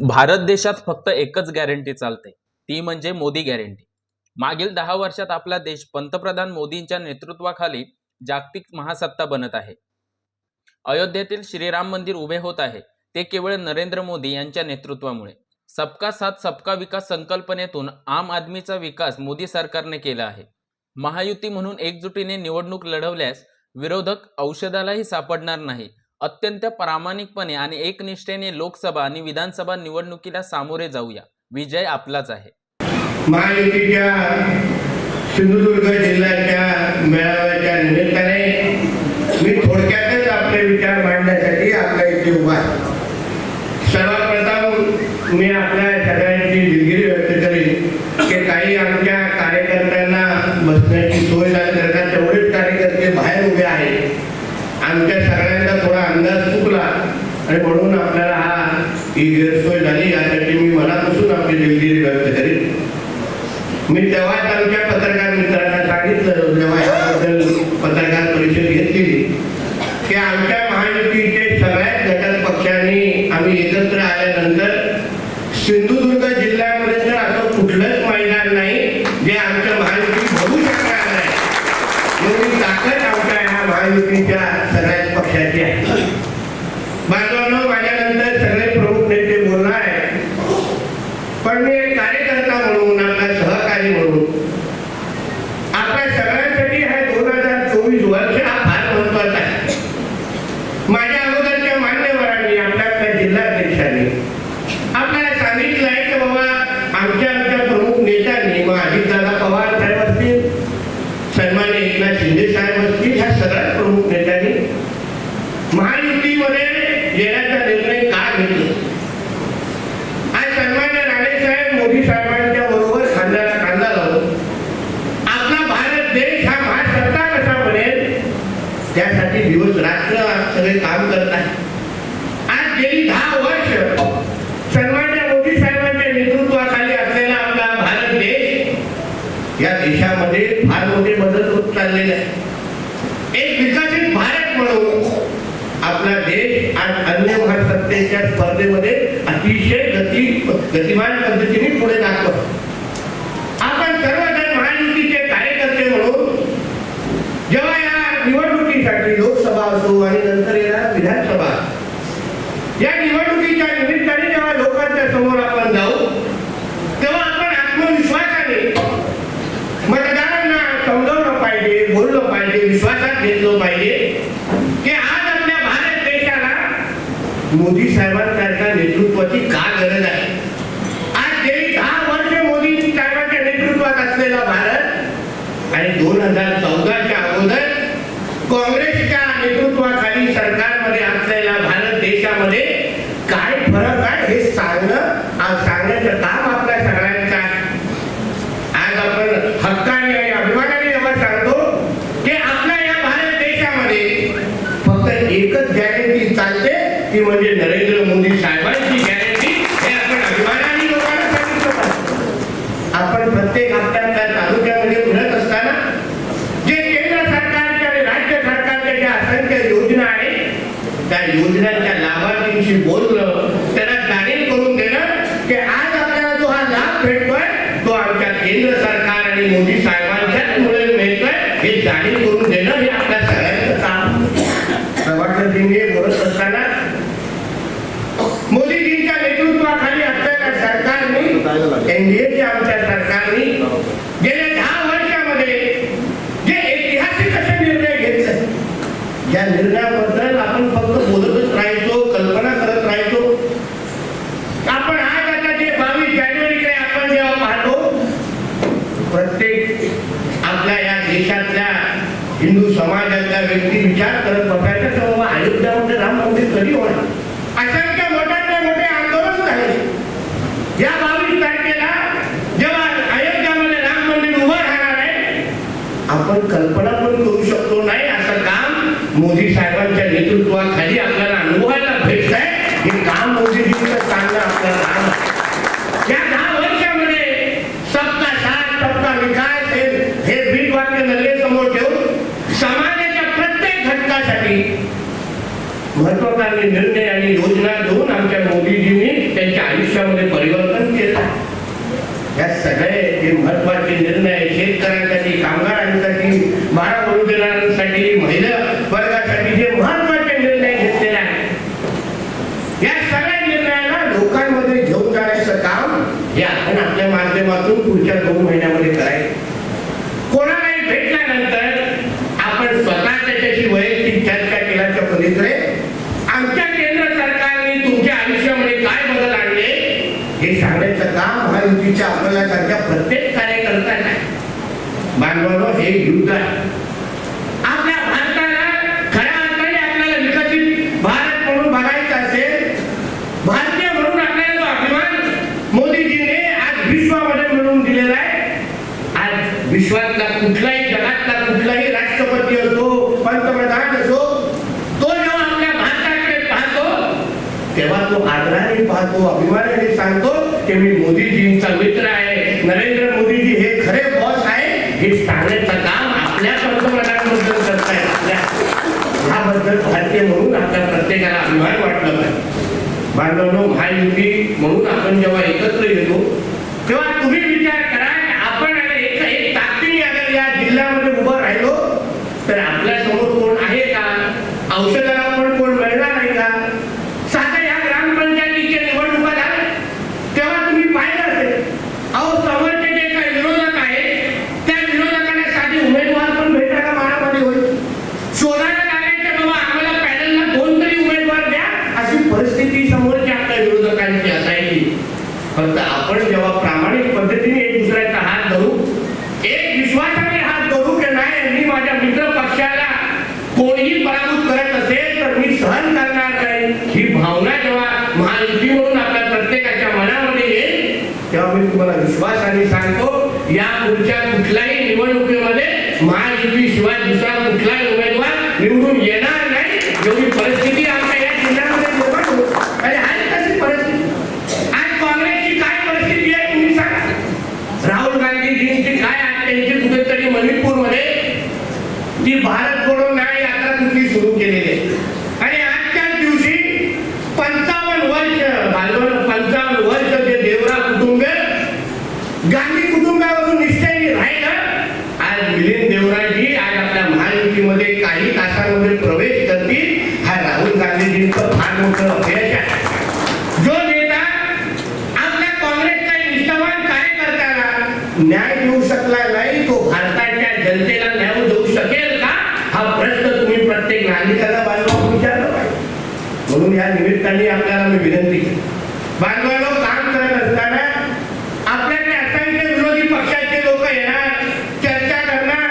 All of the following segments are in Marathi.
भारत देशात फक्त एकच गॅरंटी चालते. ती म्हणजे मोदी गॅरंटी मागील दहा वर्षात आपला देश पंतप्रधान मोदींच्या नेतृत्वाखाली जागतिक महासत्ता बनत आहे. अयोध्येतील श्रीराम मंदिर उभे होत आहे. ते केवळ नरेंद्र मोदी यांच्या नेतृत्वामुळे. सबका साथ सबका विकास संकल्पनेतून आम आदमीचा विकास मोदी सरकारने केला आहे. महायुती म्हणून एकजुटीने निवडणूक लढवल्यास विरोधक औषधालाही सापडणार नाही. अत्यंत प्रामाणिकपणे आणि एकनिष्ठेने लोकसभा आणि विधानसभा निवडणुकीला सामोरे जाऊया. विजय आपलाच आहे. महायुतीच्या सिंधुदुर्ग जिल्ह्याच्या मेळाव्याच्या निमित्ताने मी थोडक्यातच आपले विचार मांडण्यासाठी आपल्या इथे उभा आहे. सर्वप्रथम मी आपल्या सगळ्यांची दिलगिरी व्यक्त करेन की काही आमच्या कार्यकर्त्यांना बसण्याची सोय न करता तेवढेच कार्यकर्ते बाहेर उभे आहेत आमच्या सगळ्यांचा थोडा अंदाज चुकला आणि म्हणून आपल्याला हा ही गैरसोय झाली यासाठी मी मनापासून आपली दिलगिरी व्यक्त करेन मी तेव्हाच आमच्या पत्रकार मित्रांना सांगितलं जेव्हा याबद्दल पत्रकार परिषद घेतली की आमच्या महायुतीचे सगळ्याच घटक पक्षांनी आम्ही एकत्र आल्यानंतर सिंधुदुर्ग जिल्ह्यामध्ये तर असं कुठलंच मैदान नाही जे आमच्या महायुती भरू शकणार नाही. एवढी ताकद आमच्या ह्या महायुतीच्या सगळ्याच पक्षाची आहे बाजूनं माझ्यानंतर सगळे प्रमुख नेते बोलणार आहेत पण मी एक कार्यकर्ता म्हणून आपला सहकारी म्हणून आपल्या सगळ्यांसाठी हा दोन हजार चोवीस वर्ष हा फार महत्त्वाचा आहे माझ्या अगोदरच्या मान्यवरांनी आपल्या आपल्या जिल्हाध्यक्षांनी आपल्याला सांगितलं आहे की बाबा आमच्या आमच्या प्रमुख नेत्यांनी मग अजितदादा पवार साहेब असतील सन्मान्य एकनाथ शिंदे साहेब असतील ह्या सगळ्याच प्रमुख नेत्यांनी महायुतीमध्ये येण्याचा निर्णय का घेतला आज सन्मान्य राणे साहेब मोदी साहेबांच्या बरोबर खांद्याला खांदा लावून आपला भारत देश हा महासत्ता कसा बनेल त्यासाठी दिवस रात्र आज सगळे काम करत आहेत आज गेली दहा वर्ष सन्मान्य मोदी साहेबांच्या नेतृत्वाखाली असलेला आपला भारत देश या देशामध्ये फार मोठे बदल होत चाललेले आहेत एक विकसित भारत म्हणून आपला देश आज अन्य महासत्तेच्या स्पर्धेमध्ये अतिशय गती गतिमान पद्धतीने पुढे दाखवतो आपण सर्वजण महायुतीचे कार्यकर्ते म्हणून जेव्हा या निवडणुकीसाठी लोकसभा असो आणि नंतर येणार विधानसभा या निवडणुकीच्या निमित्त जेव्हा लोकांच्या समोर आपण जाऊ तेव्हा आपण आत्मविश्वासाने मतदारांना समजवलं पाहिजे बोललं पाहिजे विश्वासात घेतलं पाहिजे की आज आपल्या भारत देशाला मोदी साहेबांसारख्या नेतृत्वाची का गरज आहे? आज गेली दहा वर्ष मोदी साहेबांच्या नेतृत्वात असलेला भारत आणि दोन हजार चौदाच्या अगोदर काँग्रेसच्या नेतृत्वाखाली सरकारमध्ये असलेला भारत देशामध्ये काय फरक आहे हे सांगणं आज सांगण्याचं काम आपल्या सगळ्यांचं आहे आज आपण हक्काने आणि अभिमानाने जेव्हा सांगतो की आपल्या या भारत देशामध्ये फक्त एकच गॅरंटी चालते ती म्हणजे नरेंद्र मोदी साहेबांची गॅरंटी हे आपण अभिमानाने लोकांना सांगितलं पाहिजे. आपण प्रत्येक आपल्या तालुक्यामध्ये फिरत असताना जे केंद्र सरकारच्या आणि राज्य सरकारच्या ज्या असंख्य योजना आहेत त्या योजनांच्या लाभार्थींशी बोललं त्यांना जाणीव करून देणं की आज आपल्याला जो हा लाभ भेटतोय तो आमच्या केंद्र सरकार आणि मोदी साहेबांच्याच मुळे मिळतोय हे जाणीव करून देणं हे आपल्या सगळ्यांचं काम प्रभाकर सिंगे बोलत असताना मोदीजींच्या नेतृत्वाखाली असलेल्या सरकारने एनडीएच्या आमच्या सरकारने गेल्या दहा वर्षामध्ये जे ऐतिहासिक असे निर्णय घेतले या निर्णयाबद्दल आपण फक्त बोलतच राहायचो कल्पना करत राहायचो आपण आज आता जे बावीस जानेवारीकडे आपण जेव्हा पाहतो प्रत्येक आपल्या या देशातल्या हिंदू समाजातल्या व्यक्ती विचार करत बसायचा तर बाबा अयोध्यामध्ये राम मंदिर कधी होणार असंख्य मोठ्यातले मोठे आंदोलन झाले या बावीस तारखेला जेव्हा अयोध्यामध्ये राम मंदिर उभं राहणार आहे आपण कल्पना पण करू शकतो नाही असं काम मोदी साहेबांच्या नेतृत्वाखाली आपल्याला अनुभवायला भेटत आहे हे काम मोदीजींचं चांगलं आपल्याला काम आहे. या दहा वर्षामध्ये सबका साथ सबका विकास हे हे ब्रीद वाक्य नजरे समोर ठेवून समाजाच्या प्रत्येक घटकासाठी महत्वाकांनी निर्णय आणि योजना घेऊन आमच्या मोदीजींनी त्यांच्या आयुष्य या सगळे जे महत्त्वाचे निर्णय शेतकऱ्यांसाठी कामगारांसाठी बारा बलुतेदारांसाठी महिला वर्गासाठी जे महत्त्वाचे निर्णय घेतलेले आहेत या सगळ्या निर्णयाला लोकांमध्ये घेऊन जाण्याचं काम हे आपण आपल्या माध्यमातून पुढच्या दोन महिन्यामध्ये करायचं कोणालाही भेटल्यानंतर आपण स्वतः त्याच्याशी वैयक्तिक चर्चा केल्याच्या पलीकडे आमच्या केंद्र सरकारने तुमच्या आयुष्यामध्ये काय बदल आणले हे सांगण्याचं काम महायुतीच्या आपल्याला सारख्या प्रत्येक कार्यकर्त्यांना आहे. बांधवांनो हे युद्ध आहे. आपल्या भारताला खऱ्या अर्थाने आपल्याला विकसित भारत म्हणून बघायचं असेल भारतीय म्हणून आपल्याला जो अभिमान मोदीजीने आज विश्वामध्ये मिळवून दिलेला आहे आज विश्वातला कुठलाही जगातला कुठलाही राष्ट्रपती असो पंतप्रधान असो तो जेव्हा आपल्या भारताकडे पाहतो तेव्हा तो आदराने पाहतो अभिमानाने सांगतो की मी मोदीजींचा मित्र आहे नरेंद्र मोदीजी हे खरे बॉस आहे हे सांगण्याचं काम आपल्या पंतप्रधानांबद्दल करतायत आपल्या ह्याबद्दल भारतीय म्हणून आपल्या प्रत्येकाला अभिमान वाटलं पाहिजे. बांधवांनो महायुती म्हणून आपण जेव्हा एकत्र येतो तेव्हा तुम्ही विचार करा की आपण अगर एक एक ताकदीने अगर या जिल्ह्यामध्ये उभं राहिलो तर आपल्यासमोर कोण आहे का औषधाला पण कोण मिळणार आहे का साध्या या ग्रामपंचायतीच्या निवडणुका झाल्या तेव्हा तुम्ही पाहिलं असेल अहो समोरचे जे काही विरोधक आहेत त्या विरोधकांना साधी उमेदवार पण भेटायला मारामारी होईल शोधायला लागायचं बाबा आम्हाला पॅनलला दोन तरी उमेदवार द्या अशी परिस्थिती समोरच्या आपल्या विरोधकांची असायची फक्त आपण जेव्हा प्रामाणिक पद्धतीने एक दुसऱ्याचा हात धरू एक विश्वासाने हात धरू की नाही मी माझ्या मित्र पक्षाला कोणीही पराभूत करत असेल तर मी सहन करणार नाही ही भावना जेव्हा महायुती म्हणून आपल्या प्रत्येकाच्या मनामध्ये येईल तेव्हा मी तुम्हाला विश्वासाने सांगतो या पुढच्या कुठल्याही निवडणुकीमध्ये महायुती शिवाय दुसरा कुठलाही उमेदवार निवडून येणार नाही. एवढी परिस्थिती आमच्या या जिल्ह्यामध्ये निर्माण होत. आणि आज कशी परिस्थिती. आज काँग्रेसची काय परिस्थिती आहे तुम्ही सांगा. राहुल गांधीजींची काय आज त्यांची कुठेतरी मणिपूरमध्ये ती भारत जोडो न्याय यात्रा कुठली सुरू केलेली आहे. आणि आजच्याच दिवशी पंचावन्न वर्ष बालवण पंचावन्न वर्ष ते देवरा कुटुंब गांधी कुटुंबावरून निश्चयाने राहिलं आज मिलिंद देवराजी आज आपल्या महायुतीमध्ये काही तासांमध्ये प्रवेश करतील हा राहुल गांधीजींचं फार मोठं अपयश आहे जो नेता आपल्या काँग्रेसच्या निष्ठावान कार्यकर्त्याला न्याय देऊ शकला नाही तो भारताच्या जनतेला न्याय देऊ शकेल का? हा प्रश्न तुम्ही प्रत्येक नागरिकाला बांधवा विचारला पाहिजे. म्हणून या निमित्ताने आपल्याला मी विनंती केली बांधवानो काम करत असताना आपल्याकडे असंख्य विरोधी पक्षाचे लोक येणार चर्चा करणार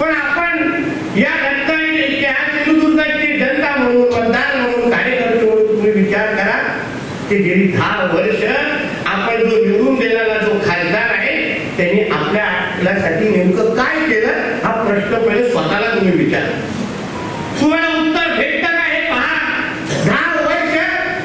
पण आपण या रत्नागिरी या सिंधुदुर्गाची जनता म्हणून मतदार म्हणून कार्यकर्ते म्हणून तुम्ही विचार करा की गेली दहा वर्ष आपण जो निवडून दिलेला त्यांनी आपल्या आपल्यासाठी नेमकं काय केलं? हा प्रश्न पहिले स्वतःला तुम्ही विचारा. तुम्हाला उत्तर भेटतं का हे पहा. दहा वर्ष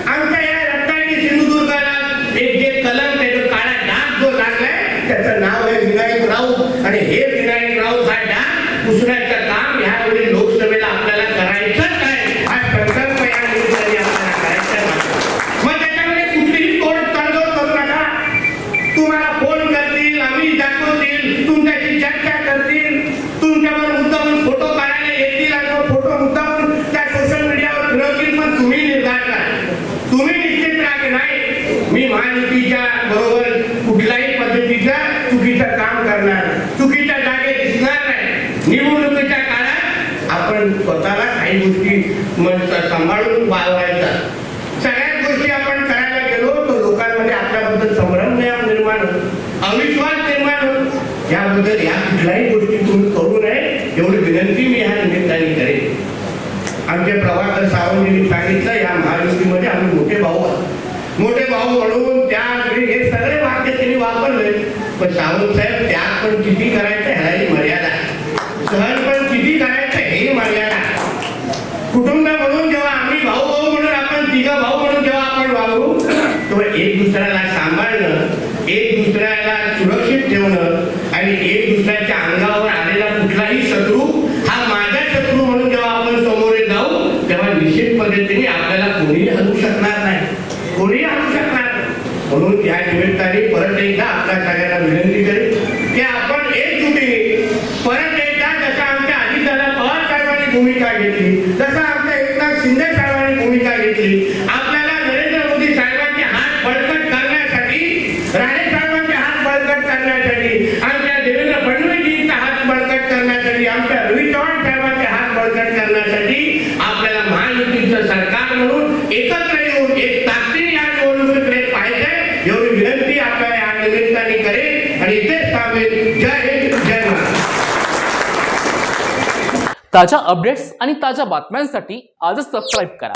आमच्या या रत्नागिरी सिंधुदुर्गाला एक जे कलंक त्याचं काळा डाग जो लागलाय त्याचं नाव आहे विनायक राऊत. आणि हे विनायक राऊत हा डाग पुसण्याचं काम ह्यावेळी लोकसभेला आपल्याला करायचं काय हा संकल्प या निमित्ताने आपल्याला करायचा आहे. मग त्याच्यामध्ये कुठलीही तोड तडजोड करू नका तुम्हाला फोन करतील आम्ही दाखवतील तुमच्याशी चर्चा करतील तुमच्यावर मुद्दामून फोटो काढायला येतील आणि तो फोटो मुद्दामून त्या सोशल मीडियावर फिरवतील पण तुम्ही निर्धार करा तुम्ही निश्चित राहा की नाही मी महायुतीच्या बरोबर कुठल्याही पद्धतीचा चुकीचं काम करणार नाही. चुकीच्या जागे दिसणार नाही निवडणुकीच्या काळात आपण स्वतःला काही गोष्टी सांभाळून वागवायचा सगळ्याच गोष्टी आपण करायला गेलो तर लोकांमध्ये आपल्याबद्दल संभ्रम निर्माण होतो अविश्वास निर्माण होतो. याबद्दल या कुठल्याही गोष्टी तुम्ही करू नये एवढी विनंती मी ह्या निमित्ताने करेन. आमचे प्रभाकर सावंतजींनी सांगितलं या महायुतीमध्ये आम्ही मोठे भाऊ आहोत. मोठे भाऊ म्हणून त्या हे सगळे वाक्य त्यांनी वापरले. पण सावंत साहेब त्याग पण किती करायचं ह्यालाही मर्यादा आहे. सहन पण किती करायचं हेही मर्यादा आहे. कुटुंब म्हणून जेव्हा आम्ही भाऊ भाऊ म्हणून आपण तिघं भाऊ म्हणून जेव्हा आपण वागू तेव्हा एक दुसऱ्याला सांभाळणं एक दुसऱ्याला सुरक्षित ठेवणं आणि एक दुसऱ्याच्या अंगावर आलेला कुठलाही शत्रू हा माझा शत्रू म्हणून जेव्हा आपण समोर जाऊ तेव्हा निश्चित पद्धतीने आपल्याला कोणीही हलू शकणार नाही. कोणीही हलू शकणार नाही. म्हणून या निमित्ताने परत एकदा आपल्या सगळ्यांना विनंती करेल की आपण एकजुटीने परत एकदा जसा आमच्या अजितदादा पवार साहेबांनी भूमिका घेतली तसा आमच्या एकनाथ शिंदे साहेबांनी भूमिका घेतली आपल्याला नरेंद्र मोदी साहेबांचे हात बळकट करण्यासाठी राणे साहेबांचे हात बळकट करण्यासाठी आमच्या देवेंद्र फडणवीसजींचा हात बळकट करण्यासाठी आमच्या रवी चव्हाण साहेबांचे हात बळकट करण्यासाठी आपल्याला महायुतीचं सरकार म्हणून एकत्र येऊन एक ताकदीने या निवडणुकीकडे पाहिजे एवढी विनंती आपल्याला या निमित्ताने करेल आणि इथेच थांबेल जय हिंद जय महाराष्ट्र. ताज्या अपडेट्स आणि ताज्या बातम्यांसाठी आजच सबस्क्राईब करा.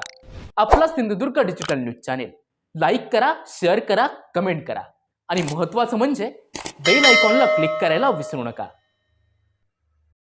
आपला Sindhudurg digital news channel like करा शेअर करा कमेंट करा. आणि महत्त्वाचं म्हणजे बेल आयकॉनला क्लिक करायला विसरू नका.